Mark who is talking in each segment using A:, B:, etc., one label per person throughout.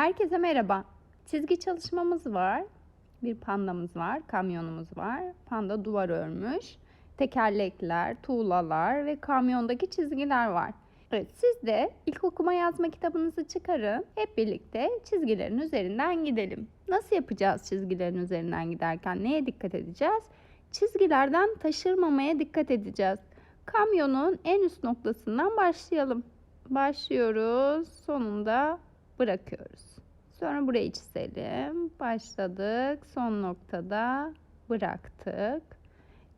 A: Herkese merhaba. Çizgi çalışmamız var. Bir pandamız var, kamyonumuz var. Panda duvar örmüş. Tekerlekler, tuğlalar ve kamyondaki çizgiler var. Evet, siz de ilk okuma yazma kitabınızı çıkarın. Hep birlikte çizgilerin üzerinden gidelim. Nasıl yapacağız çizgilerin üzerinden giderken? Neye dikkat edeceğiz? Çizgilerden taşırmamaya dikkat edeceğiz. Kamyonun en üst noktasından başlayalım. Başlıyoruz, sonunda bırakıyoruz. Sonra burayı çizelim. Başladık, son noktada bıraktık.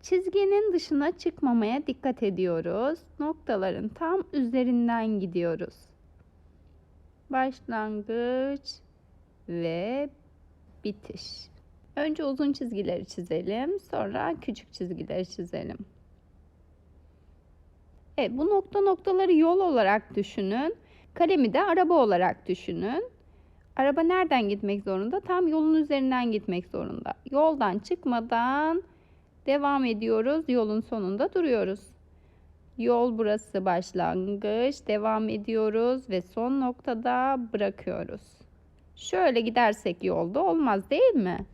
A: Çizginin dışına çıkmamaya dikkat ediyoruz. Noktaların tam üzerinden gidiyoruz. Başlangıç ve bitiş. Önce uzun çizgileri çizelim, sonra küçük çizgileri çizelim. Evet, bu nokta noktaları yol olarak düşünün. Kalemi de araba olarak düşünün. Araba nereden gitmek zorunda? Tam yolun üzerinden gitmek zorunda. Yoldan çıkmadan devam ediyoruz. Yolun sonunda duruyoruz. Yol burası başlangıç. Devam ediyoruz ve son noktada bırakıyoruz. Şöyle gidersek yolda olmaz değil mi?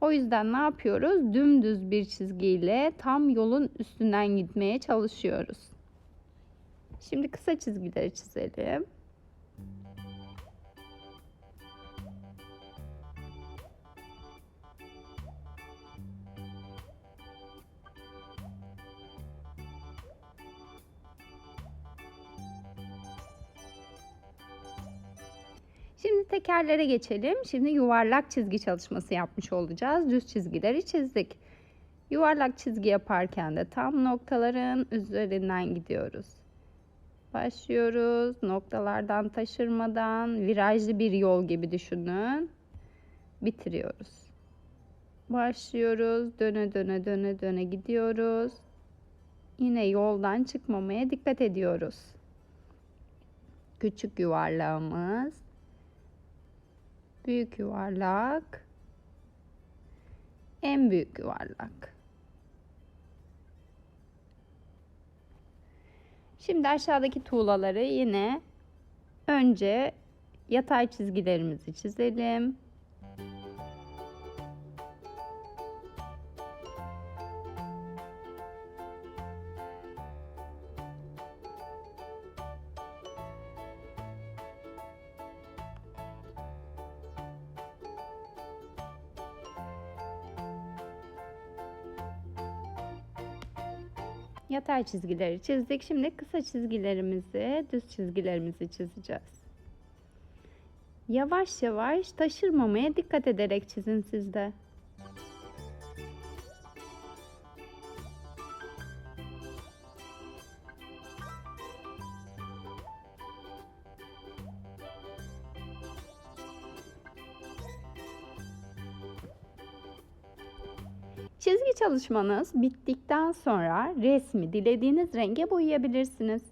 A: O yüzden ne yapıyoruz? Dümdüz bir çizgiyle tam yolun üstünden gitmeye çalışıyoruz. Şimdi kısa çizgileri çizelim. Şimdi tekerlere geçelim. Şimdi yuvarlak çizgi çalışması yapmış olacağız. Düz çizgileri çizdik. Yuvarlak çizgi yaparken de tam noktaların üzerinden gidiyoruz. Başlıyoruz. Noktalardan taşırmadan virajlı bir yol gibi düşünün. Bitiriyoruz. Başlıyoruz. Döne döne döne döne gidiyoruz. Yine yoldan çıkmamaya dikkat ediyoruz. Küçük yuvarlağımız. Büyük yuvarlak. En büyük yuvarlak. Şimdi aşağıdaki tuğlaları yine önce yatay çizgilerimizi çizelim. Yatay çizgileri çizdik. Şimdi kısa çizgilerimizi, düz çizgilerimizi çizeceğiz. Yavaş yavaş taşırmamaya dikkat ederek çizin sizde. Çizgi çalışmanız bittikten sonra resmi dilediğiniz renge boyayabilirsiniz.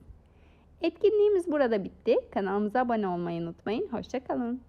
A: Etkinliğimiz burada bitti. Kanalımıza abone olmayı unutmayın. Hoşçakalın.